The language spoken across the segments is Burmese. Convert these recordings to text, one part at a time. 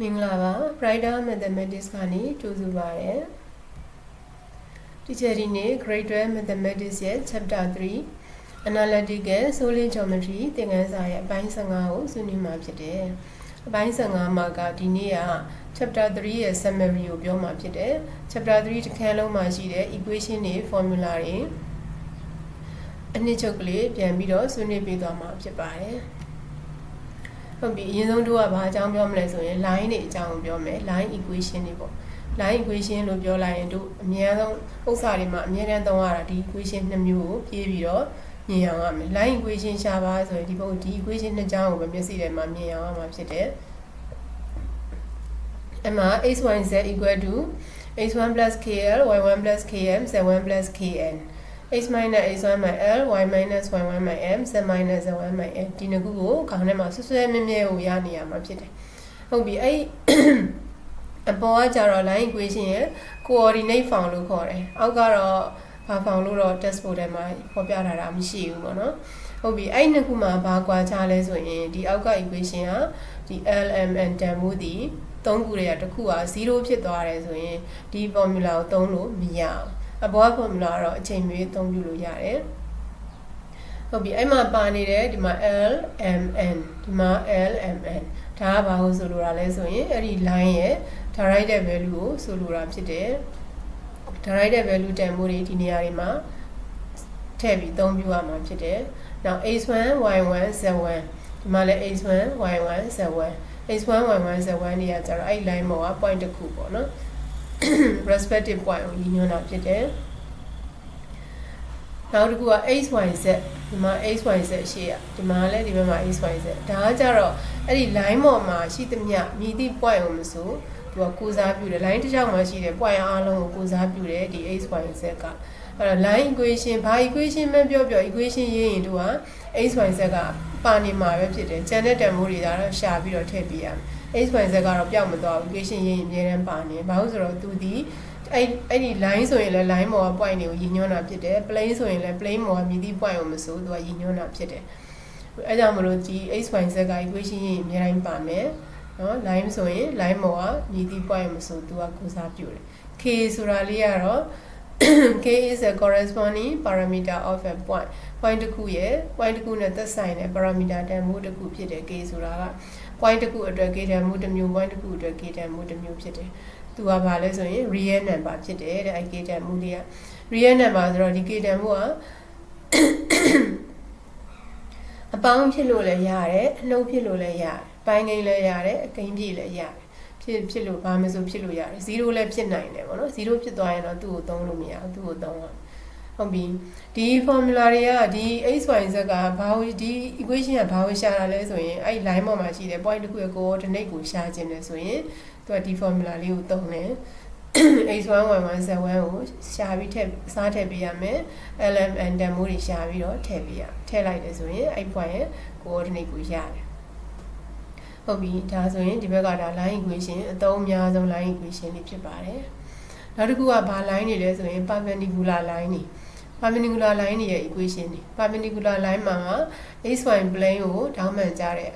မင်္ဂလာပါ Brighter Mathematics ကနေကြိုဆိုပါရစေ Teacher ဒီနေ့ Grade 12 Mathematics ရဲ့ Chapter 3 Analytical Solid Geometry သင်ခန်းစာရဲ့အပိုင်း15ကိုဆွေးနွေးမှာဖြစ်တယ်။အပိုင်း15မှာကဒီနေ့က Chapter 3ရဲ့ summary ကိုပြောမှာဖြစ်တယ်။ Chapter 3တစ်ခန်းလုံးမှာရှိတဲ့ equation တွေ formula တွေအနှစ်ချုပ်ကလေးပြန်ပြီးတော့ဆွေးနွေးပေးသွားမှာဖြစ်ပါတယ်။ ဟုတ်ပြီအရင်ဆုံးတို့ကဘာအကြောင်းပြောမလဲဆိုရင် line တွေအကြောင်းကိုပြောမယ် line equation တွေပေါ့ line equation လို့ပြောလိုက်ရင်တို့အများဆုံးဥစ္စာတွေမှာအများတန်းသုံးရတာဒီ equation နှစ်မျိုးကိုပြေးပြီးတော့မြင်အောင်ရမယ် line equation ရှာပါဆိုရင်ဒီဘုတ်ဒီ equation နှစ်ကြောင်းကိုပဲမျက်စိထဲမှာမြင်အောင်ရမှာဖြစ်တယ်အမှ x y z equal to x1 plus kl y1 plus km z1 plus kn x minus x1 by l y minus y1 by m z minus z1 by m ဒီနှစ်ခုကိုခေါင်းထဲမှာဆွဆွဲမြဲမြဲကိုရနေရမှာဖြစ်တယ်ဟုတ်ပြီအဲ့အပေါ်ကကြတော့ line equation ရဲ့ coordinate form လို့ခေါ်တယ်အောက်ကတော့ဘာ form လို့တော့ test board ထဲမှာဖော်ပြထားတာမရှိဘူးပေါ့နော်ဟုတ်ပြီအဲ့နှစ်ခုမှာဘာကွာခြားလဲဆိုရင်ဒီအောက်က equation ကဒီ LMN တန်ဖိုးဒီသုံးခုတွေကတစ်ခုက0ဖြစ်သွားတယ်ဆိုရင်ဒီ formula ကိုသုံးလို့မရ အောင်အပေါ် formula တော့အချိန်မရွေးအသုံးပြုလို့ရတယ်ဟုတ်ပြီအဲ့မှာပါနေတယ်ဒီမှာ L M N ဒီမှာ L M N ဒါကဘာလို့ဆိုလိုတာလဲဆိုရင်အဲ့ဒီ line ရဲ့ direct value ကိုဆိုလိုတာဖြစ်တယ် direct value တန်ဖိုးတွေဒီနေရာတွေမှာထည့်ပြီးအသုံးပြုရမှာဖြစ်တယ်နောက် x1 y1 z1 ဒီမှာလည်း x1 y1 z1 x1 y1 z1 တွေကကျတော့အဲ့ line ပေါ်က point တစ်ခုပေါ့နော် respective point ကိုညီညွတ်တာဖြစ်တယ်နောက်တစ်ခုက xyz ဒီမှာ xyz ရှိရဒီမှာလည်းဒီဘက်မှာ xyz ဒါကကြတော့အဲ့ဒီ line ပေါ်မှာရှိသမျှမြည်သည့် point ကိုမဆိုသူကကိုစားပြုတယ် line တစ်ချောင်းမှာရှိတဲ့ point အားလုံးကိုကိုစားပြုတယ်ဒီ xyz ကအဲ့တော့ line equation ဘာ equation မှပြောပြော equation ရေးရင်တို့က xyz ကပါနေမှာပဲဖြစ်တယ်ကျန်တဲ့တန်ဖိုးတွေဒါတော့ရှာပြီးတော့ထည့်ပေးရမယ် x y z ကတော့ပျောက်မသွားဘူး equation ရေးရင်အများတန်းပါနေဘာလို့ဆိုတော့သူဒီအဲ့အဲ့ဒီ line ဆိုရင်လည်း line ပေါ်က point တွေကိုရည်ညွှန်းတာဖြစ်တယ် plane ဆိုရင်လည်း plane ပေါ်ကမြည်သည့် point ကိုမဆိုသူကရည်ညွှန်းတာဖြစ်တယ်အဲကြောင့်မလို့ဒီ x y z က equation ရေးရင်အများတိုင်းပါမယ်နော် line ဆိုရင် line ပေါ်ကမြည်သည့် point မဆိုသူကကိုစားပြုတယ် k ဆိုတာလေးကတော့ k is a corresponding parameter of a point point တစ်ခုရဲ့ point တစ်ခုနဲ့သက်ဆိုင်တဲ့ parameter တန်ဖိုးတစ်ခုဖြစ်တယ် k ဆိုတာက point တစ်ခုအတွက် k တန်ဖိုးတစ်မျိုး point တစ်ခုအတွက် k တန်ဖိုးတစ်မျိုးဖြစ်တယ်သူကဘာလဲဆိုရင် real number ဖြစ်တယ်တဲ့အဲ k တန်ဖိုးလေးက real number ဆိုတော့ဒီ k တန်ဖိုးကအပေါင်းဖြစ်လို့လည်းရတယ်အနှုတ်ဖြစ်လို့လည်းရတယ်ပိုင်းကိန်းလည်းရတယ်အကိန်းပြည့်လည်းရတယ်ဖြစ်ဖြစ်လို့ဘာမှမဆိုဖြစ်လို့ရတယ်0လည်းဖြစ်နိုင်တယ်ပေါ့နော်0ဖြစ်သွားရင်တော့သူ့ကိုသုံးလို့မရဘူးသူ့ကိုသုံးရ ဟုတ်ပြီဒီ formula တွေကဒီ x y z ကဘာဝဒီ equation ကဘာဝရှာတာလဲဆိုရင်အဲ့ line ပေါ်မှာရှိတဲ့ point တစ်ခုရဲ့ coordinate ကိုရှာခြင်းလဲဆိုရင်သူကဒီ formula လေးကိုသုံးတယ် x1 y1 z1 ကိုရှာပြီးထည့်စားထည့်ပေးရမယ် lm and တန်မိုးတွေရှာပြီးတော့ထည့်ပေးရထည့်လိုက်တယ်ဆိုရင်အဲ့ point ရဲ့ coordinate ကိုရတယ်ဟုတ်ပြီဒါဆိုရင်ဒီဘက်ကဒါ line equation အသုံးအများဆုံး line equation လေးဖြစ်ပါတယ်နောက်တစ်ခုကဘာ line တွေလဲဆိုရင် perpendicular line တွေ perpendicular line တွေရဲ့ equation တွေ perpendicular line မှာ xy plane ကိုဒေါင်းမှန်ကြတဲ့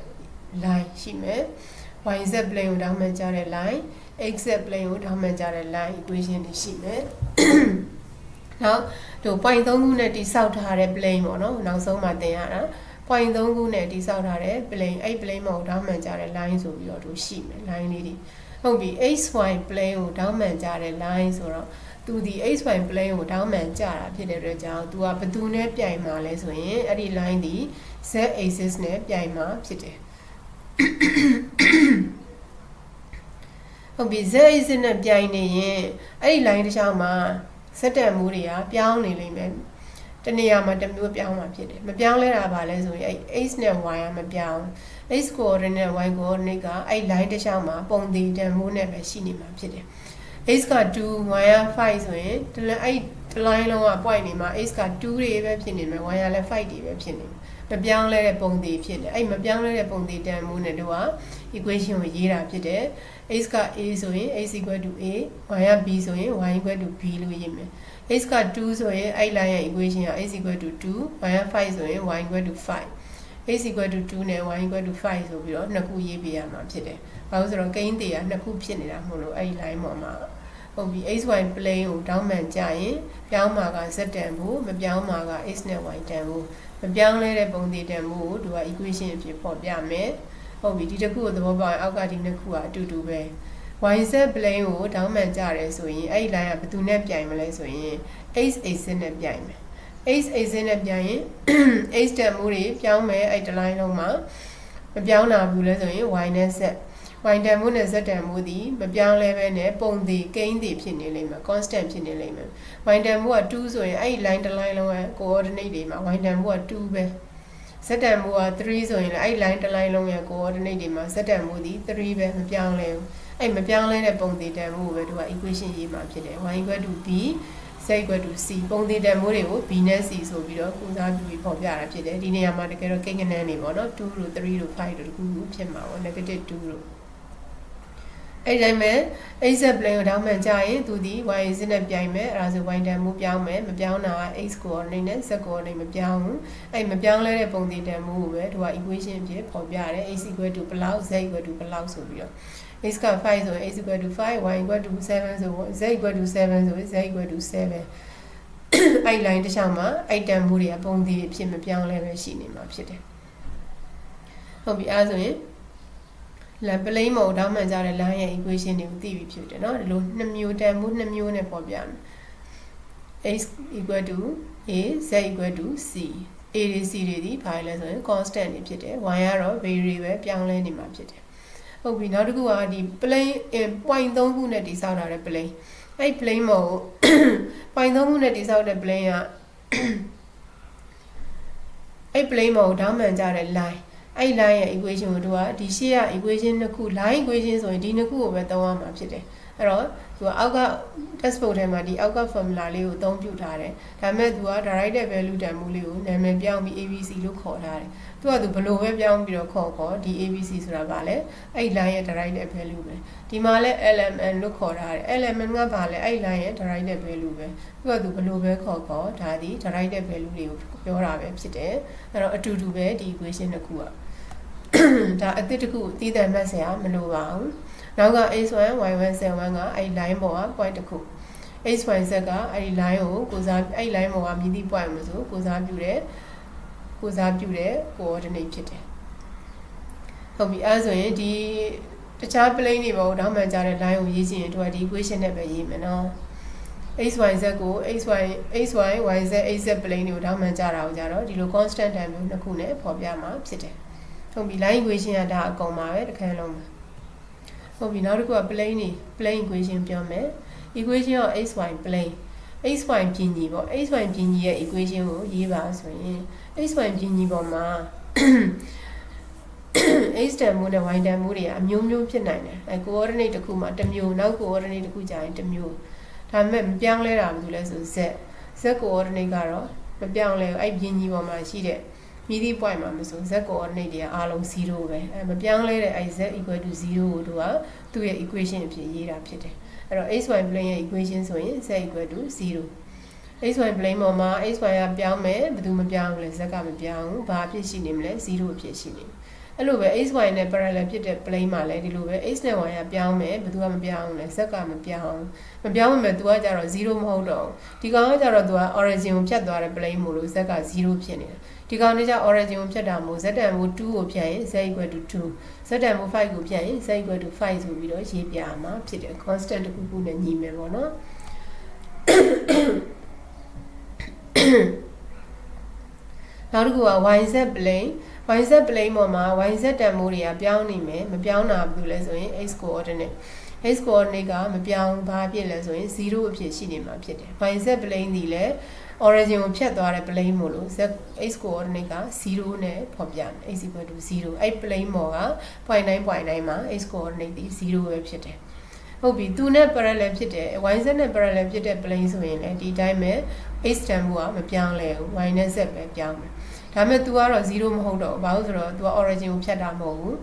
line ရှိမယ် yz plane ကိုဒေါင်းမှန်ကြတဲ့ line xz plane ကိုဒေါင်းမှန်ကြတဲ့ line equation တွေရှိမယ်နောက်တို့ point 3ခုနဲ့တိဆောက်ထားတဲ့ plane ပေါ့နော်နောက်ဆုံးမှသင်ရတာ point 3ခုနဲ့တိဆောက်ထားတဲ့ plane အဲ့ plane မှာဒေါင်းမှန်ကြတဲ့ line ဆိုပြီးတော့တို့ရှိမယ် line လေးတွေ ဟုတ်ပြီ xy plane ကိုဒေါင်းမှန်ကြတဲ့ line ဆိုတော့သူဒီ xy plane ကိုတောင်းမှန်ကြတာဖြစ်တဲ့အတွက်ကြောင့် तू ကဘယ်သူနဲ့ပြိုင်မှာလဲဆိုရင်အဲ့ဒီ line ဒီ z axis နဲ့ပြိုင်မှာဖြစ်တယ်ဟုတ်ပြီ z axis နဲ့ပြိုင်နေရင်အဲ့ဒီ line တစ်ချောင်းမှာစက်တန်မူတွေကပြောင်းနေလိမ့်မယ်တနေရာမှာတစ်မျိုးပြောင်းမှာဖြစ်တယ်မပြောင်းလဲတာပါလဲဆိုရင်အဲ့ x နဲ့ y ကမပြောင်း x coordinate နဲ့ y coordinate ကအဲ့ line တစ်ချောင်းမှာပုံတည်တန်မိုးနဲ့ပဲရှိနေမှာဖြစ်တယ် x က2 y က5ဆိုရင်ဒီလိုအဲ့ဒီ line လုံးက point နေမှာ x က2တွေပဲဖြစ်နေမယ် y ကလည်း5တွေပဲဖြစ်နေမယ်မပြောင်းလဲတဲ့ပုံတည်ဖြစ်တယ်အဲ့မပြောင်းလဲတဲ့ပုံတည်တန်မိုးနဲ့တို့က equation ကိုရေးတာဖြစ်တယ် x က a ဆိုရင် x a y က b ဆိုရင် y b လို့ရေးမယ် x က2ဆိုရင်အဲ့ line ရဲ့ equation က x 2 y က5ဆိုရင် y 5 x equal to 2နဲ့ y equal to 5ဆိုပြီးတော့နှစ်ခုရေးပေးရမှာဖြစ်တယ်။ဘာလို့ဆိုတော့ကိန်းတွေကနှစ်ခုဖြစ်နေတာမဟုတ်လို့အဲ့ဒီ line ပေါ်မှာဟုတ်ပြီ xy plane ကိုတောင်းမှန်ကြရင်ပြောင်းမှာက z တန်ဖို့မပြောင်းမှာက x နဲ့ y တန်ဖို့မပြောင်းလဲတဲ့ပုံသေးတန်ဖို့ကိုသူက equation အဖြစ်ပေါ်ပြမယ်။ဟုတ်ပြီဒီတစ်ခုကိုသဘောပေါက်ရင်အောက်ကဒီနှစ်ခုကအတူတူပဲ။ yz plane ကိုတောင်းမှန်ကြတယ်ဆိုရင်အဲ့ဒီ line ကဘယ်သူနဲ့ပြိုင်မလဲဆိုရင် x axis နဲ့ပြိုင်မယ် x axis နဲ့ပြိုင်ရင် x တန်မှုတွေပြောင်းမယ်အဲ့ဒီ line လုံးမှာမပြောင်းတာဘူးလဲဆိုရင် y နဲ့ z y တန်မှုနဲ့ z တန်မှုဒီမပြောင်းလဲပဲနဲ့ပုံသေးကိန်းသေးဖြစ်နေလိမ့်မယ် constant ဖြစ်နေလိမ့်မယ် y တန်မှုက2ဆိုရင်အဲ့ဒီ line တစ် line လုံးရဲ့ coordinate တွေမှာ y တန်မှုက2ပဲ z တန်မှုက3ဆိုရင်လည်းအဲ့ဒီ line တစ် line လုံးရဲ့ coordinate တွေမှာ z တန်မှုဒီ3ပဲမပြောင်းလဲဘူးအဲ့မပြောင်းလဲတဲ့ပုံသေးတန်မှုကိုပဲသူက equation ရေးမှာဖြစ်တယ် y equal to b z equal to c ပုံသေးတန်မှုတွေကို b နဲ့ c ဆိုပြီးတော့ကုစားပြီးပြီးပေါ်ပြတာဖြစ်တယ်ဒီနေရာမှာတကယ်တော့ကိန်းကနန်းနေပေါ့နော်2တို့3တို့5တို့တခုခုဖြစ်မှာပေါ့ negative 2တို့အဲ့ဒီတိုင်းပဲ x plane ကိုတောင်းမှန်ကြရင်သူဒီ y z နဲ့ပြိုင်မယ်အဲ့ဒါဆို y တန်မှုပြောင်းမယ်မပြောင်းတာက x coordinate နဲ့ z coordinate မပြောင်းဘူးအဲ့မပြောင်းလဲတဲ့ပုံသေးတန်မှုကိုပဲသူက equation အဖြစ်ပေါ်ပြတယ် x equal to ဘယ်လောက် z equal to ဘယ်လောက်ဆိုပြီးတော့ x က5ဆိုရင် x equal to 5 y equal to 7ဆိုတော့ z equal to 7ဆိုရင် z equal to 7အဲ့ line တစ်ချောင်းမှာအဲ့တန်မှုတွေကပုံသေးအဖြစ်မပြောင်းလဲပဲရှိနေမှာဖြစ်တယ်ဟုတ်ပြီအဲဆိုရင်လမ်းပလိမ့်မုံတောင်းမှန်ကြတဲ့ line ရဲ့ equation တွေကိုသိပြီဖြစ်တယ်เนาะဒီလိုနှစ်မျိုးတန်မှုနှစ်မျိုးနဲ့ပေါ်ပြမယ် x equal to a z equal to c a တွေ c တွေဒီဘာလဲဆိုရင် constant တွေဖြစ်တယ် y ကတော့ variable ပြောင်းလဲနေမှာဖြစ်တယ် ဟုတ်ပြီနောက်တစ်ခုကဒီ plane point 3ခုနဲ့တိစောက်တာတဲ့ plane အဲ့ plane မဟုတ် point 3ခုနဲ့တိစောက်တဲ့ plane ကအဲ့ plane မဟုတ်တောင်းမှန်ကြတဲ့ line အဲ့ line ရဲ့ equation ကိုတို့ကဒီရှေ့က equation နှစ်ခု line equation ဆိုရင်ဒီနှစ်ခုကိုပဲသုံးရမှာဖြစ်တယ်အဲ့တော့သူကအောက်က textbook ထဲမှာဒီအောက်က formula လေးကိုအသုံးပြုထားတယ်ဒါပေမဲ့သူက directed value တန်မှုလေးကိုနာမည်ပြောင်းပြီး ABC လို့ခေါ်ထားတယ် သူကသူဘယ်လိုပဲပြောင်းပြီးတော့ခေါ်ခေါ်ဒီ ABC ဆိုတာကလည်းအဲ့ line ရဲ့ directed value ပဲဒီမှာလည်း LMN လို့ခေါ်ထားတယ် LMN ကဘာလဲအဲ့ line ရဲ့ directed value ပဲသူကသူဘယ်လိုပဲခေါ်ခေါ်ဒါဒီ directed value တွေကိုပြောတာပဲဖြစ်တယ်အဲ့တော့အတူတူပဲဒီ equation တစ်ခုကဒါအသစ်တစ်ခုတည်တယ်မှတ်စရာမလိုပါဘူးနောက်က x1 y1 z1 ကအဲ့ line ပေါ်က point တစ်ခု xyz ကအဲ့ဒီ line ကိုကိုစားအဲ့ line ပေါ်ကမြည်သည့် point မဆိုကိုစားပြုတဲ့ ကိုစားပြုတဲ့ coordinate ဖြစ်တယ်ဟုတ်ပြီအဲဆိုရင်ဒီတခြား plane တွေပေါ်တော့မှန်ကြတဲ့ line ကိုရေးချင်ရင်တို့ကဒီ equation နဲ့ပဲရေးမယ်နော် xyz ကို xy xy yz az plane တွေကိုတောင်းမှန်ကြတာကိုကြတော့ဒီလို constant time မျိုးနှစ်ခုနဲ့ဖော်ပြမှာဖြစ်တယ်ဟုတ်ပြီ line equation ကဒါအကုန်ပါပဲတစ်ခါလုံးမှာဟုတ်ပြီနောက်တစ်ခုက plane နေ plane equation ပြောမယ် equation of xy plane xy ပြင်ညီပေါ့ xy ပြင်ညီရဲ့ equation ကိုရေးပါဆိုရင် xy ပြင်ညီပေါ်မှာ x တန်မိုးနဲ့ y တန်မိုးတွေကအမျိုးမျိုးဖြစ်နိုင်တယ်အဲ coordinate တစ်ခုမှာတစ်မျိုးနောက် coordinate တစ်ခုကြာရင်တစ်မျိုးဒါပေမဲ့မပြောင်းလဲတာဘာလို့လဲဆို z z coordinate ကတော့မပြောင်းလဲဘူးအဲ့ပြင်ညီပေါ်မှာရှိတဲ့မြည်သည့် point မှာမဆို z coordinate တွေကအားလုံး0ပဲအဲမပြောင်းလဲတဲ့အဲ့ z equal to 0ကိုတို့ကသူ့ရဲ့ equation အဖြစ်ရေးတာဖြစ်တယ် အဲ့တော့ xy plane ရဲ့ equation ဆိုရင် z equal to 0 xy plane ပေါ်မှာ xy ကပြောင်းမယ်ဘယ်သူမပြောင်းဘူးလဲ z ကမပြောင်းဘူးဘာအဖြစ်ရှိနေမလဲ0အဖြစ်ရှိနေအဲ့လိုပဲ xy နဲ့ parallel ဖြစ်တဲ့ plane မှာလည်းဒီလိုပဲ x နဲ့ y ကပြောင်းမယ်ဘယ်သူကမပြောင်းဘူးလဲ z ကမပြောင်းမပြောင်းမှသူကကြတော့0မဟုတ်တော့ဒီကောင်ကကြတော့သူက origin ကိုဖြတ်သွားတဲ့ plane မို့လို့ z က0ဖြစ်နေတယ် ဒီကောင်လေးကျ origin ကိုဖြတ်တာမို့ z တန်မို့2ကိုဖြတ်ရင် z equal to 2 z တန်မို့5ကိုဖြတ်ရင် z equal to 5ဆိုပြီးတော့ရေးပြရမှာဖြစ်တယ် constant တစ်ခုခုနဲ့ညီမယ်ပေါ့နော်နောက်တစ်ခုက yz plane yz plane ပေါ်မှာ yz တန်မိုးတွေကပြောင်းနေမယ်မပြောင်းတာဘူးလဲဆိုရင် x coordinate x coordinate ကမပြောင်းဘာဖြစ်လဲဆိုရင်0အဖြစ်ရှိနေမှာဖြစ်တယ် yz plane ဒီလည်း origin ကိုဖြတ်သွားတဲ့ plane မို့လို့ z x coordinateက0နဲ့ဖော်ပြမယ် x equal to 0အဲ့ plane ပေါ်က point 9 point 9မှာ x coordinateဒီ0ပဲဖြစ်တယ်ဟုတ်ပြီသူနဲ့ parallel ဖြစ်တယ် yz နဲ့ parallel ဖြစ်တဲ့ plane ဆိုရင်လည်းဒီတိုင်းပဲ x တန်မှုကမပြောင်းလဲဘူး y နဲ့ z ပဲပြောင်းတယ်ဒါပေမဲ့ तू ကတော့0မဟုတ်တော့ဘူးဘာလို့ဆိုတော့ तू က origin ကိုဖြတ်တာမဟုတ်ဘူး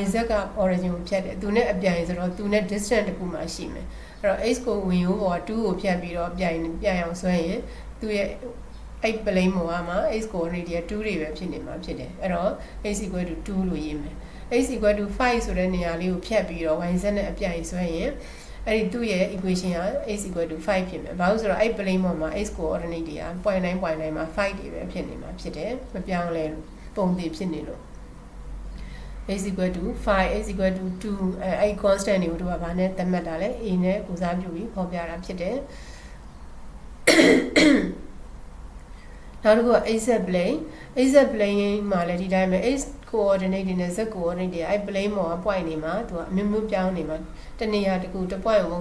yz က origin ကိုဖြတ်တယ်သူနဲ့အပြိုင်ဆိုတော့ तू နဲ့ distance တခုမှရှိမယ်အဲ့တော့ x ကိုဝင်ရိုးပေါ်2ကိုဖြတ်ပြီးတော့ပြိုင်ပြိုင်အောင်ဆွဲရင် သူ့ရဲ့အဲ့ plane ပေါ်မှာ x coordinate တွေက2တွေပဲဖြစ်နေမှာဖြစ်တယ်အဲ့တော့ x equal to 2လို့ရေးမယ် x equal to 5ဆိုတဲ့နေရာလေးကိုဖြတ်ပြီးတော့ y z နဲ့အပြိုင်ဆွဲရင်အဲ့ဒီသူ့ရဲ့ equation က x equal to 5ဖြစ်မယ်။ဘာလို့ဆိုတော့အဲ့ plane ပေါ်မှာ x coordinate တွေက point 9 point 9မှာ5တွေပဲဖြစ်နေမှာဖြစ်တယ်။မပြောင်းလဲလို့ပုံတည်ဖြစ်နေလို့ x equal to 5 x equal to 2အဲအဲ့ constant တွေကိုတို့ကဘာနဲ့သတ်မှတ်တာလဲ a နဲ့ကိုစားပြုပြီးဖော်ပြတာဖြစ်တယ်။ နောက်တစ်ခုက z plane z plane မှာလည်းဒီတိုင်းပဲ x coordinate တွေနဲ့ z coordinate တွေအဲ့ plane ပေါ်က point နေမှာသူကအမျိုးမျိုးပြောင်းနေမှာတနေရာတစ်ခုတစ် point ပုံ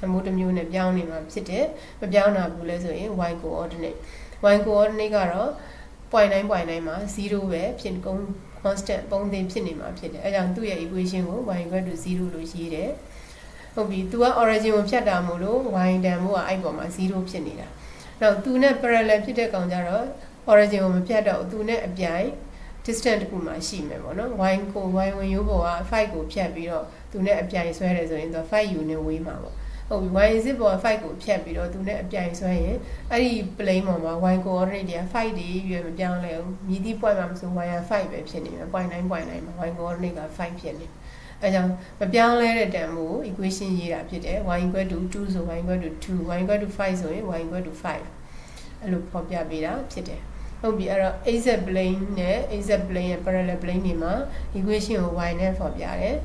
စံမျိုးတစ်မျိုးနဲ့ပြောင်းနေမှာဖြစ်တယ်မပြောင်းတာဘူးလဲဆိုရင် y coordinate y coordinate ကတော့ point 9 point 9မှာ0ပဲဖြစ်ကုန် constant ပုံသင်ဖြစ်နေမှာဖြစ်တယ်အဲကြောင့်သူ့ရဲ့ equation ကို y equal to 0လို့ရေးတယ်ဟုတ်ပြီ तू က origin ကိုဖြတ်တာမို့လို့ y တန်ဖို့ကအဲ့ပေါ်မှာ0ဖြစ်နေတာ နောက်သူနဲ့ parallel ဖြစ်တဲ့ကောင်ကြတော့ origin ကိုမဖြတ်တော့သူနဲ့အပြိုင် distance တခုမှရှိမယ်ပေါ့နော် y ကို y ဝင်ရိုးပေါ်က5ကိုဖြတ်ပြီးတော့သူနဲ့အပြိုင်ဆွဲတယ်ဆိုရင်သူ 5u နဲ့ဝေးမှာပေါ့ဟုတ်ပြီ y zip ပေါ်က5ကိုဖြတ်ပြီးတော့သူနဲ့အပြိုင်ဆွဲရင်အဲ့ဒီ plane ပေါ်မှာ y coordinate တွေက5တွေရွေးမပြောင်းလဲဘူးမြည်သည့် point မှာမဆို y က5ပဲဖြစ်နေမှာ point 9 point 9မှာ y coordinate က5ဖြစ်နေအဲကြောင့်မပြောင်းလဲတဲ့တန်ဖိုး equation ရေးတာဖြစ်တယ် y equal to 2ဆို y equal to 2 y equal to 5ဆိုရင် y equal to 5 အဲ့လိုဖော်ပြပေးတာဖြစ်တယ်ဟုတ်ပြီအဲ့တော့ az plane နဲ့ az plane ရဲ့ parallel plane တွေမှာ equation ကို y နဲ့ဖော်ပြတယ်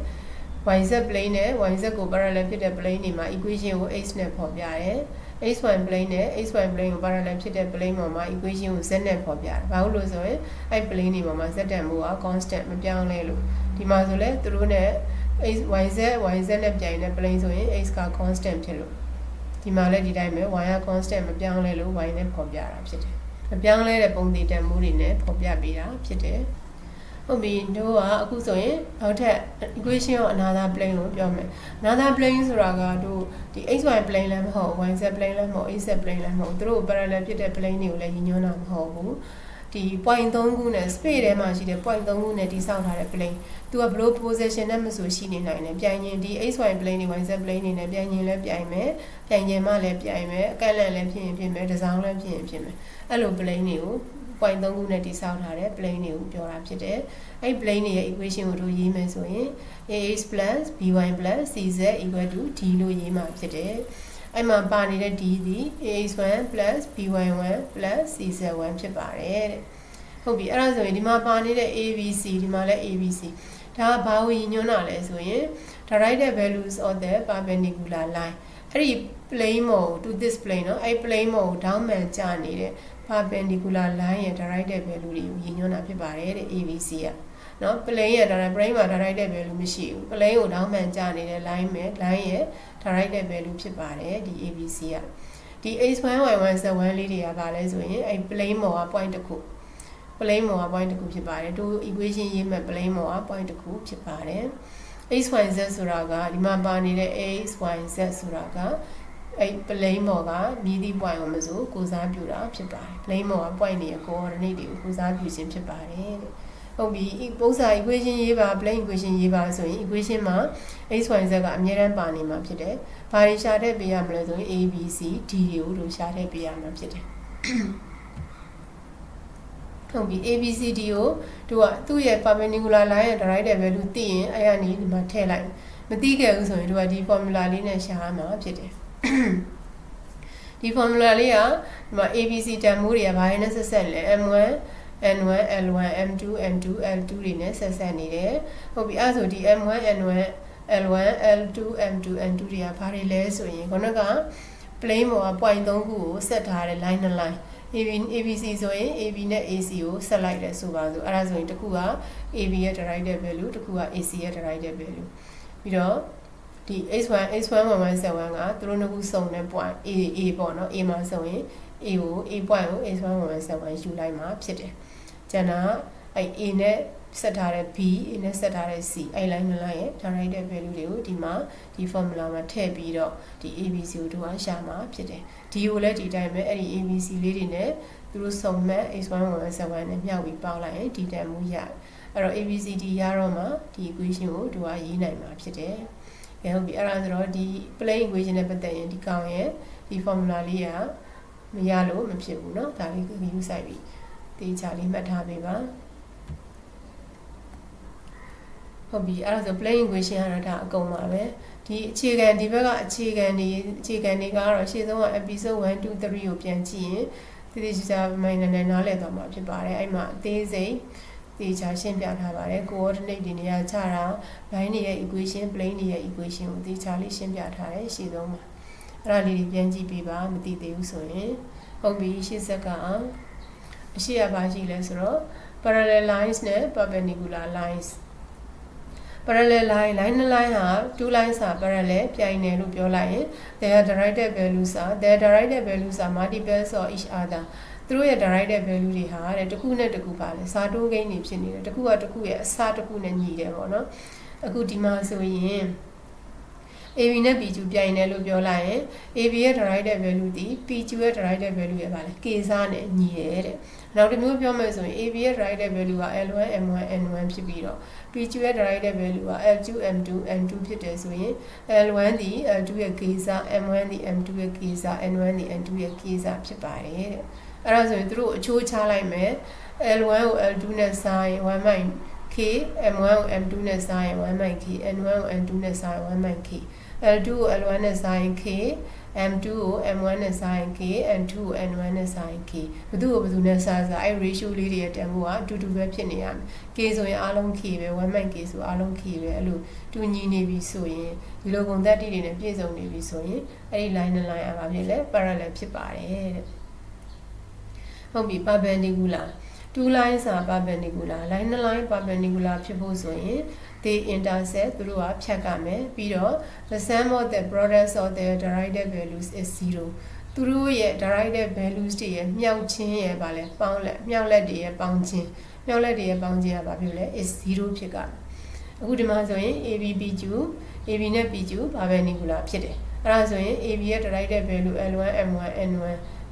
yz plane နဲ့ yz ကို parallel ဖြစ်တဲ့ plane တွေမှာ equation ကို x နဲ့ဖော်ပြတယ် xy plane နဲ့ xy plane ကို parallel ဖြစ်တဲ့ plane ပေါ်မှာ equation ကို z နဲ့ဖော်ပြတယ်။ဘာလို့လို့ဆိုရင်အဲ့ plane တွေပေါ်မှာ z တန်မှုက constant မပြောင်းလဲလို့ဒီမှာဆိုလဲသူတို့နဲ့ yz yz နဲ့ပြိုင်တဲ့ plane ဆိုရင် x က constant ဖြစ်လို့ ဒီမှာလည်းဒီတိုင်းပဲ y က constant မပြောင်းလဲလို့ y နဲ့ဖော်ပြတာဖြစ်တယ်။မပြောင်းလဲတဲ့ပုံသဏ္ဍာန်မှုတွေနဲ့ဖော်ပြပေးတာဖြစ်တယ်။ဟုတ်ပြီတို့ကအခုဆိုရင်နောက်ထပ် equation ရော another plane ကိုပြောမယ် another plane ဆိုတာကတို့ဒီ xy plane လည်းမဟုတ် yz plane လည်းမဟုတ် az plane လည်းမဟုတ်သူတို့ parallel ဖြစ်တဲ့ plane တွေကိုလည်းညီညွှန်းတာမဟုတ်ဘူး ဒီ point 3ခုနဲ့ space ထဲမှာရှိတဲ့ point 3ခုနဲ့တည်ဆောက်ထားတဲ့ plane သူကဘလို့ position နဲ့မဆိုရှိနေနိုင်တယ်ပြိုင်ရင်ဒီ xy plane တွေ yz plane တွေနဲ့ပြိုင်ရင်လည်းပြိုင်မယ်ပြိုင်ရင်မှလည်းပြိုင်မယ်အကန့်လန့်လည်းဖြစ်ရင်ဖြစ်မယ်ဒီဇိုင်းလည်းဖြစ်ရင်ဖြစ်မယ်အဲ့လို plane တွေကို point 3ခုနဲ့တိဆောက်ထားတဲ့ plane တွေကိုပြောတာဖြစ်တယ်။အဲ့ plane တွေရဲ့ equation ကိုတို့ရေးမယ်ဆိုရင် ax by cz equal to d လို့ရေးမှာဖြစ်တယ်။ အဲ့မှာပါနေတဲ့ d သည် ax1 by1 cz1 ဖြစ်ပါတယ်တဲ့။ဟုတ်ပြီအဲ့ဒါဆိုရင်ဒီမှာပါနေတဲ့ abc ဒီမှာလည်း abc ဒါကဘာကိုညွှန်းတာလဲဆိုရင် directed values of the perpendicular line အဲ့ဒီ plane မို့ to this plane เนาะအဲ့ plane မို့ဒေါင်းမှန်ကျနေတဲ့ perpendicular line ရဲ့ directed value တွေကိုရည်ညွှန်းတာဖြစ်ပါတယ်တဲ့ ABC က နော် plane ရဲ့ direct plane မှာ directed value မရှိဘူး plane ကိုတောင်းမှန်ကျနေတဲ့ line မဲ့ line ရဲ့ directed value ဖြစ်ပါတယ်ဒီ ABC ကဒီ h1y1 z1 လေးတွေကဘာလဲဆိုရင်အဲ plane ပေါ်က point တစ်ခု plane ပေါ်က point တစ်ခုဖြစ်ပါတယ်တို့ equation ရေးမဲ့ plane ပေါ်က point တစ်ခုဖြစ်ပါတယ် xyz ဆိုတာကဒီမှာပါနေတဲ့ xyz ဆိုတာကအဲ့ plane ပေါ်ကမြည်သည့် point ကိုမဆိုကိုစားပြုတာဖြစ်ပါတယ် plane ပေါ်က point တွေရဲ့ coordinate တွေကိုကိုစားပြုခြင်းဖြစ်ပါတယ်တဲ့ ဟုတ်ပြီပုံစံ equation ရေးပါ plane equation ရေးပါဆိုရင် equation မှာ x y z ကအမြဲတမ်းပါနေမှာဖြစ်တယ်။ဘာတွေရှာထည့်ပေးရမလဲဆိုရင် a b c d တွေကိုတို့ရှာထည့်ပေးရမှာဖြစ်တယ်။ဟုတ်ပြီ a b c d ကိုတို့ကသူ့ရဲ့ perpendicular line ရဲ့ directed value သိရင်အဲ့ရနေဒီမှာထည့်လိုက်မသိခဲ့ဘူးဆိုရင်တို့ကဒီ formula လေးနဲ့ရှာရမှာဖြစ်တယ်ဒီ formula လေးကဒီမှာ ABC တန်မိုးတွေကဘာတွေနဲ့ဆက်ဆက်လဲ M1 N1 L1 M2 M2 L2 တွေနဲ့ဆက်ဆက်နေတယ်ဟုတ်ပြီအဲ့ဆိုဒီ M1 N1 L1 L2 M2 N2 တွေကဘာတွေလဲဆိုရင်ခုနက plane ပေါ်က point 3ခုကိုဆက်ထားတဲ့ line နဲ့ line AB ABC ဆိုရင် AB နဲ့ AC ကိုဆက်လိုက်တယ်ဆိုပါစို့အဲ့ဒါဆိုရင်တစ်ခုက AB ရဲ့ directed value တစ်ခုက AC ရဲ့ directed value ပြီးတော့ဒီ x1 x11171 ကသူတို့နှစ်ခုစုံတဲ့ point A A ပေါ့နော် A မှာဆိုရင် A ကို A point ကို x11171 ယူလိုက်မှာဖြစ်တယ် ကျန်တာအဲ့ A နဲ့ဆက်ထားတဲ့ B A နဲ့ဆက်ထားတဲ့ C အဲ့ line နဲ့ line ရဲ့ directed value တွေကိုဒီမှာဒီ formula မှာထည့်ပြီးတော့ဒီ ABC ကိုတို့ကရှာမှာဖြစ်တယ်ဒီကိုလည်းဒီတိုင်းပဲအဲ့ဒီ ABC လေးတွေနဲ့သူတို့စုံမဲ့ x11171 နဲ့မျှဝေပေါင်းလိုက်ရင်ဒီတန်မှုရတယ်အဲ့တော့ ABCD ရတော့မှဒီ equation ကိုတို့ကရေးနိုင်မှာဖြစ်တယ်။အဲဟုတ်ပြီအဲ့ဒါဆိုတော့ဒီ plane equation နဲ့ပတ်သက်ရင်ဒီကောင်ရဲ့ဒီ formula လေးက မရလို့မဖြစ်ဘူးเนาะဒါလေးကိုယူဆိုင်ပြီး တေချာလေးမှတ်ထားပေးပါဟုတ်ပြီအဲ့ဒါဆို plain equation ကတော့ဒါအကုန်ပါပဲဒီအခြေခံဒီဘက်ကအခြေခံတွေအခြေခံတွေကတော့ရှေ့ဆုံးက episode 1 2 3ကိုပြန်ကြည့်ရင်တိတိကျကျမိုင်းနဲ့နားလည်သွားမှာဖြစ်ပါတယ်အဲ့မှာအသေးစိတ်တေချာရှင်းပြထားပါတယ် coordinate တွေနေရာချတာ line တွေရဲ့ equation plane တွေရဲ့ equation ကိုတေချာလေးရှင်းပြထားတယ်ရှေ့ဆုံးမှာအဲ့ဒါလေးတွေပြန်ကြည့်ပေးပါမသိသေးဘူးဆိုရင်ဟုတ်ပြီရှေ့ဆက်ကအ ရှိရပါရှိလဲဆိုတော့ parallel lines နဲ့ perpendicular lines parallel line line နှစ် line ဟာ two lines ဟာ parallel ပြိုင်တယ်လို့ပြောလိုက်ရင် their directed values are their directed values are multiples of each other သူတို့ရဲ့ directed value တွေဟာတဲ့တစ်ခုနဲ့တစ်ခုပါလဲစာတိုးကိန်းတွေဖြစ်နေတယ်တစ်ခုကတစ်ခုရဲ့အစတစ်ခုနဲ့ညီတယ်ပေါ့နော်အခုဒီမှာဆိုရင် AB နဲ့ PQ ပြိုင်တယ်လို့ပြောလိုက်ရင် AB ရဲ့ directed value ဒီ PQ ရဲ့ directed value ရဲ့ပါလေ K စားနဲ့ညီတယ်တဲ့ နောက်တစ်မျိုးပြောမယ်ဆိုရင် AB ရဲ့ directed value က L1 M1 N1 ဖြစ်ပြီးတော့ PQ ရဲ့ directed value က L2 M2 N2 ဖြစ်တယ်ဆိုရင် L1 ဒီ L2 ရဲ့ K စား M1 ဒီ M2 ရဲ့ K စား N1 ဒီ N2 ရဲ့ K စားဖြစ်ပါတယ်တဲ့အဲ့ဒါဆိုရင်တို့အချိုးချလိုက်မယ် L1 ကို L2 နဲ့စားရင်1 k M1 ကို M2 နဲ့စားရင်1 k N1 ကို N2 နဲ့စားရင်1 k L2 ကို L1 နဲ့စားရင် k M2 ကို M1 နဲ့စားရင် k N2 ကို N1 နဲ့စားရင် k ဘယ်သူ့ကိုဘယ်သူနဲ့စားစားအဲ့ ratio လေးတွေရဲ့တန်ဖိုးကအတူတူပဲဖြစ်နေရမယ် k ဆိုရင်အားလုံး k ပဲ1 k ဆိုအားလုံး k ပဲအဲ့လိုတူညီနေပြီဆိုရင်ဒီလိုကုန်သက်တိတွေနဲ့ပြည့်စုံနေပြီဆိုရင်အဲ့ဒီ line နဲ့ line အပါဖြစ်လဲ parallel ဖြစ်ပါတယ်တဲ့ဟုတ်ပြီ perpendicular two lines are perpendicular line နှစ် line perpendicular ဖြစ်ဖို့ဆိုရင် they intersect သူတို့ကဖြတ်ကမယ်ပြီးတော့ the sum of the products of their directed values is 0သူတို့ရဲ့ directed values တွေရဲ့မြောက်ချင်းရဲ့ဗာလဲပေါင်းလက်မြောက်လက်တွေရဲ့ပေါင်းချင်းမြောက်လက်တွေရဲ့ပေါင်းချင်းကဘာဖြစ်လဲ is 0ဖြစ်ကအခုဒီမှာဆိုရင် AB PQ AB နဲ့ PQ perpendicular ဖြစ်တယ်အဲ့ဒါဆိုရင် AB ရဲ့ directed value L1 M1 N1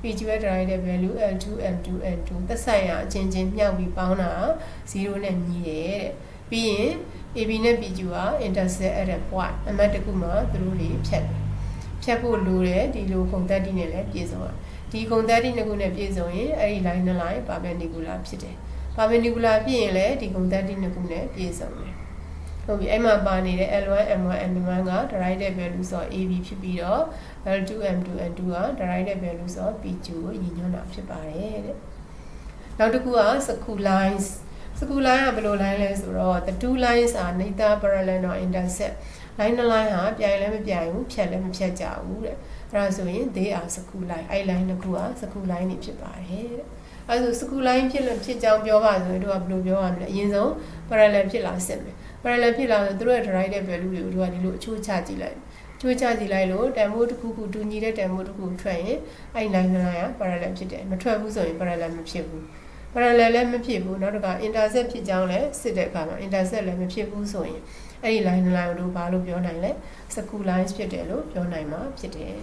PQ ရဲ့ directed value L2 M2 N2 သက်ဆိုင်ရာအချင်းချင်းမြှောက်ပြီးပေါင်းတာ0နဲ့ညီတယ်တဲ့ပြီးရင် AB နဲ့ PQ က intersect at a point အမှတ်တစ်ခုမှာသူတို့တွေဖြတ်တယ်ဖြတ်ဖို့လိုတယ်ဒီလိုခုံသက်တိနဲ့လည်းပြည့်စုံရဒီခုံသက်တိနှစ်ခုနဲ့ပြည့်စုံရင်အဲ့ဒီ line နှစ် line perpendicular ဖြစ်တယ် perpendicular ဖြစ်ရင်လည်းဒီခုံသက်တိနှစ်ခုနဲ့ပြည့်စုံတယ် ဟုတ်ပြီအဲ့မှာပါနေတဲ့ L1 M1 N1 က directed value ဆို AB ဖြစ်ပြီးတော့ L2 M2 N2 က directed value ဆို PQ ကိုညီညွှန်းတာဖြစ်ပါတယ်တဲ့နောက်တစ်ခုက skew lines skew line ကဘယ်လို line လဲဆိုတော့ the two lines are neither parallel nor intersect line နှစ် line ဟာပြိုင်လည်းမပြိုင်ဘူးဖြတ်လည်းမဖြတ်ကြဘူးတဲ့အဲ့ဒါဆိုရင် they are skew line အဲ့ line တစ်ခုက skew line နေဖြစ်ပါတယ်တဲ့အဲ့ဆို skew line ဖြစ်လို့ဖြစ်ကြောင်းပြောပါဆိုရင်တို့ကဘယ်လိုပြောရမလဲအရင်ဆုံး parallel ဖြစ်လာစစ်မယ် parallel ဖြစ်လာဆိုသူတို့ရဲ့ directed value တွေကိုတို့ကဒီလိုအချိုးချကြည့်လိုက်ချိုးချကြည့်လိုက်လို့တန်ဖိုးတစ်ခုခုတူညီတဲ့တန်ဖိုးတစ်ခုထွက်ရင်အဲ့ line လိုင်းက parallel ဖြစ်တယ်မထွက်ဘူးဆိုရင် parallel မဖြစ်ဘူး parallel လည်းမဖြစ်ဘူးနောက်တစ်ခါ intersect ဖြစ်ကြောင်းလည်းစစ်တဲ့အခါမှာ intersect လည်းမဖြစ်ဘူးဆိုရင်အဲ့ဒီ line လိုင်းကိုတို့ဘာလို့ပြောနိုင်လဲ skew lines ဖြစ်တယ်လို့ပြောနိုင်မှာဖြစ်တယ်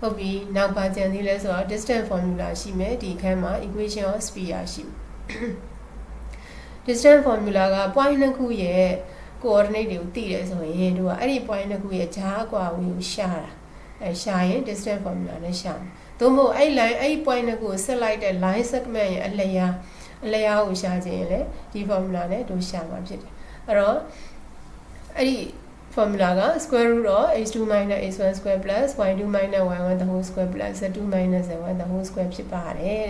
ဟုတ်ပြီနောက်ပါကြံသေးလဲဆိုတော့ distance formula ရှိမယ်ဒီအခန်းမှာ equation of sphere ရှိမယ် distance formula က point နှစ်ခုရဲ့ coordinate တွေကိုသိတယ်ဆိုရင်တို့ကအဲ့ဒီ point နှစ်ခုရဲ့ကြားအကွာဝေးကိုရှာတာအဲရှာရင် distance formula နဲ့ရှာမယ်သို့မဟုတ်အဲ့ line အဲ့ point နှစ်ခုကိုဆက်လိုက်တဲ့ line segment ရဲ့အလျားအလျားကိုရှာခြင်းရင်လေဒီ formula နဲ့တို့ရှာမှာဖြစ်တယ်အဲ့တော့အဲ့ဒီ formula က square root of h2 minus h1 square plus y2 minus y1 the whole square plus z2 minus z1 the whole square ဖြစ်ပါတယ်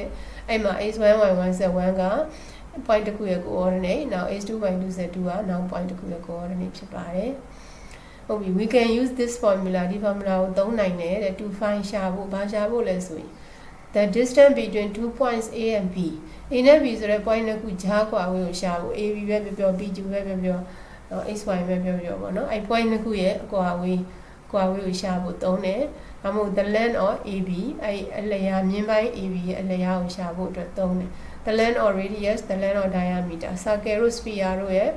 အဲ့မှာ h1 y1 z1 က point တစ်ခုရဲ့ coordinate နောက် h2 y2 z2 ကနောက် point တစ်ခုရဲ့ coordinate ဖြစ်ပါတယ်ဟုတ်ပြီ we can use this formula ဒီ formula ကိုသုံးနိုင်တယ်တဲ့ to find ရှာဖို့ဘာရှာဖို့လဲဆိုရင် the distance between two points a and b a နဲ့ b ဆိုတဲ့ point နှစ်ခုကြားကွာဝေးကိုရှာဖို့ ab ပဲပြောပြော bq ပဲပြောပြော xy ပဲပြောပြောပေါ့နော်အဲ့ point နှစ်ခုရဲ့အကွာဝေးကွာဝေးကိုရှာဖို့သုံးတယ်ဒါမှမဟုတ် the length of ab အဲ့အလျာမြင်းပိုင်း ab ရဲ့အလျာကိုရှာဖို့အတွက်သုံးတယ် the length or radius the length or diameter circle တို့ sphere တို့ရဲ့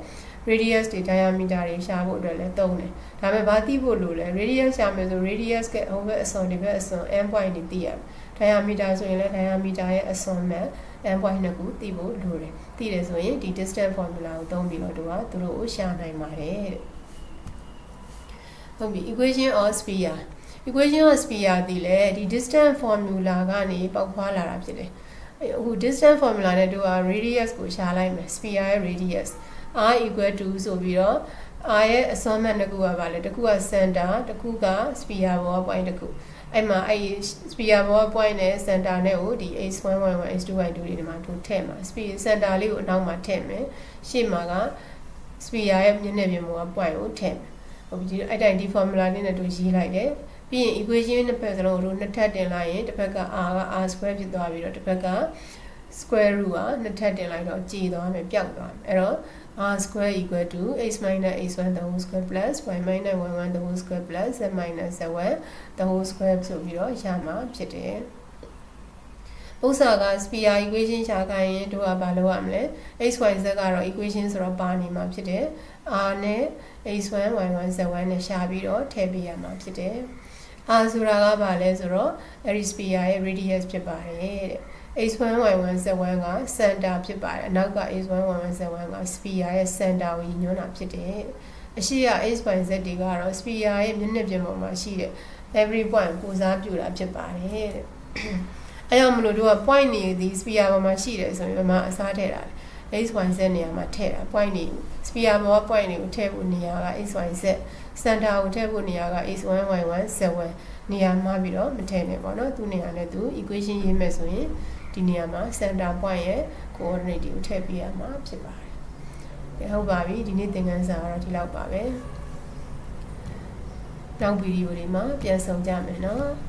radius တွေ diameter တွေရှာဖို့အတွက်လည်းသုံးတယ်ဒါပေမဲ့ဘာသိဖို့လိုလဲ radius ရှာမယ်ဆို radius ကဟိုဘက်အစွန်ဒီဘက်အစွန် n point တွေသိရမယ် diameter ဆိုရင်လည်း diameter ရဲ့အစွန်မဲ့ n point နှစ်ခုသိဖို့လိုတယ်သိတယ်ဆိုရင်ဒီ distance formula ကိုသုံးပြီးတော့တို့ကသူတို့ကိုရှာနိုင်ပါတယ်တဲ့ဟုတ်ပြီ equation of sphere equation of sphere တည်လေဒီ distance formula ကနေပေါက်ဖွာလာတာဖြစ်တယ် အဲ့အခု distance formula နဲ့တို့က radius ကိုရှာလိုက်မယ် sphere ရဲ့ radius r equal to ဆိုပြီးတော့ r ရဲ့အစွမ်းမဲ့တစ်ခုကပါလေတစ်ခုက center တစ်ခုက sphere ဘော point တစ်ခုအဲ့မှာအဲ့ sphere ဘော point နဲ့ center နဲ့ကိုဒီ h1y1 h2y2 တွေဒီမှာတို့ထည့်မှာ sphere center လေးကိုအနောက်မှာထည့်မယ်ရှေ့မှာက sphere ရဲ့မျက်နှာပြင်ပေါ်က point ကိုထည့်မယ်ဟုတ်ပြီအဲ့တိုင်းဒီ formula လေးနဲ့တို့ရေးလိုက်တယ် ပြီးရင် equation နှစ်ဖက်စလုံးကိုတို့နှစ်ထပ်တင်လိုက်ရင်တစ်ဖက်က r က r square ဖြစ်သွားပြီးတော့တစ်ဖက်က square root ကနှစ်ထပ်တင်လိုက်တော့ကြည်သွားမယ်ပျောက်သွားမယ်အဲ့တော့ r square equal to x minus x1 the whole square plus y minus y1 the whole square plus z minus z1 the whole square ဆိုပြီးတော့ရမှာဖြစ်တယ်ဥစ္စာက sphere equation ရှာခိုင်းရင်တို့ကဘာလုပ်ရမလဲ x y z ကတော့ equation ဆိုတော့ပါနေမှာဖြစ်တယ် r နဲ့ x1 y1 z1 နဲ့ရှာပြီးတော့ထည့်ပေးရမှာဖြစ်တယ် r ဆိုတာကဘာလဲဆိုတော့ every sphere ရဲ့ radius ဖြစ်ပါတယ်တဲ့ x1 y1 z1 က center ဖြစ်ပါတယ်အနောက်က x1 y1 z1 က sphere ရဲ့ center ကိုညွှန်းတာဖြစ်တယ်အရှိက x y z တွေကတော့ sphere ရဲ့မျက်နှာပြင်ပေါ်မှာရှိတဲ့ every point ကိုစားပြုတာဖြစ်ပါတယ်တဲ့အဲကြောင့်မလို့တို့က point နေသည် sphere ပေါ်မှာရှိတယ်ဆိုရင်မအစားထည့်တာလေ x y z နေရာမှာထည့်တာ point နေ sphere ပေါ်က point တွေကိုထည့်ဖို့နေရာက x y z center ကိုထည့်ဖို့နေရာက x1 y1 z1 နေရာမှာပြီးတော့မထည့်နဲ့ပေါ့နော်သူနေရာနဲ့သူ equation ရေးမယ်ဆိုရင်ဒီနေရာမှာ center point ရဲ့ coordinate တွေကိုထည့်ပေးရမှာဖြစ်ပါတယ်။ကဲဟုတ်ပါပြီဒီနေ့သင်ခန်းစာကတော့ဒီလောက်ပါပဲ။နောက်ဗီဒီယိုတွေမှာပြန်ဆောင်ကြမယ်နော်။